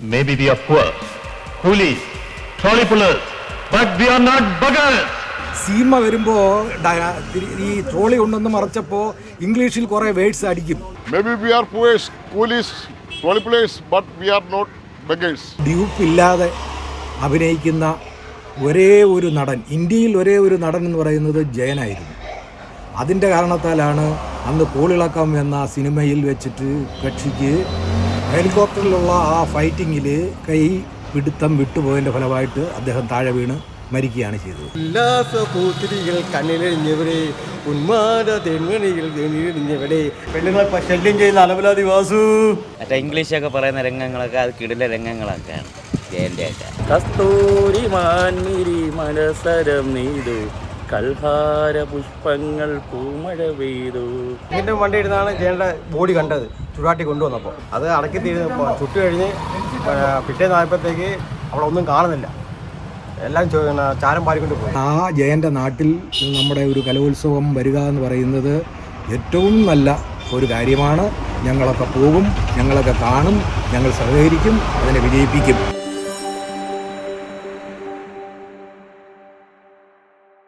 Maybe we are poor, coolies, trolley pullers, but we are not buggers. Seema വരുമ്പോൾ ഈ trolley ഉണ്ടെന്ന് മറച്ചപ്പോൾ ഇംഗ്ലീഷിൽ കുറേ വേർഡ്സ് അടിക്കും Maybe we are poors, coolies, trolley players, but we are not beggars. Dupe ഇല്ലാതെ അഭിനയിക്കുന്ന ഒരേ ഒരു നടൻ ഇന്ത്യയിൽ ഒരേ ഒരു നടൻ എന്ന് പറയുന്നത് ജയനായിരുന്നു അതിന്റെ കാരണത്താലാണ് അന്ന് കോളിളക്കം എന്ന സിനിമയിൽ വെച്ചിട്ട് കക്ഷിക്ക് ഹെലികോപ്റ്ററിലുള്ള ആ ഫൈറ്റിങ്ങിൽ കൈ പിടുത്തം വിട്ടുപോയതിന്റെ ഫലമായിട്ട് അദ്ദേഹം താഴെ വീണ് മരിക്കുകയാണ് ചെയ്തത്. ഉല്ലാസപൂത്തിരികൾ കണ്ണിലെറിഞ്ഞവിടെ ഉന്മാദ തെന്മണികൾ തെളിഞ്ഞവിടെ പെണ്ണുങ്ങൾ ശല്യം ചെയ്യുന്ന അലബലാദി വാസു. മറ്റേ ഇംഗ്ലീഷൊക്കെ പറയുന്ന രംഗങ്ങളൊക്കെ അത് കിടില രംഗങ്ങളൊക്കെയാണ്. ജയന്റെയൊക്കെ കസ്തൂരി മാൻമിരി മനസരം നെയ്തു കൽഹാര പുഷ്പങ്ങൾ പൂമഴ പെയ്തു. ഇതിന്റെ വണ്ടി ഇരുന്നാണ് ജയന്റെ ബോഡി കണ്ടത് ചുടാട്ടി കൊണ്ടുവന്നപ്പോൾ അത് അടക്കി തീരുന്നപ്പോൾ ചുട്ടു കഴിഞ്ഞ് പിറ്റേ പിറ്റേന്നായപ്പോഴത്തേക്ക് അവിടെ ഒന്നും കാണുന്നില്ല. എല്ലാം ചാരം പാലിക്കൊണ്ട് പോയി. ആ ജയന്റെ നാട്ടിൽ നമ്മുടെ ഒരു കലോത്സവം വരിക എന്ന് പറയുന്നത് ഏറ്റവും നല്ല ഒരു കാര്യമാണ്. ഞങ്ങളൊക്കെ പോകും ഞങ്ങളൊക്കെ കാണും ഞങ്ങൾ സഹകരിക്കും അതിനെ വിജയിപ്പിക്കും.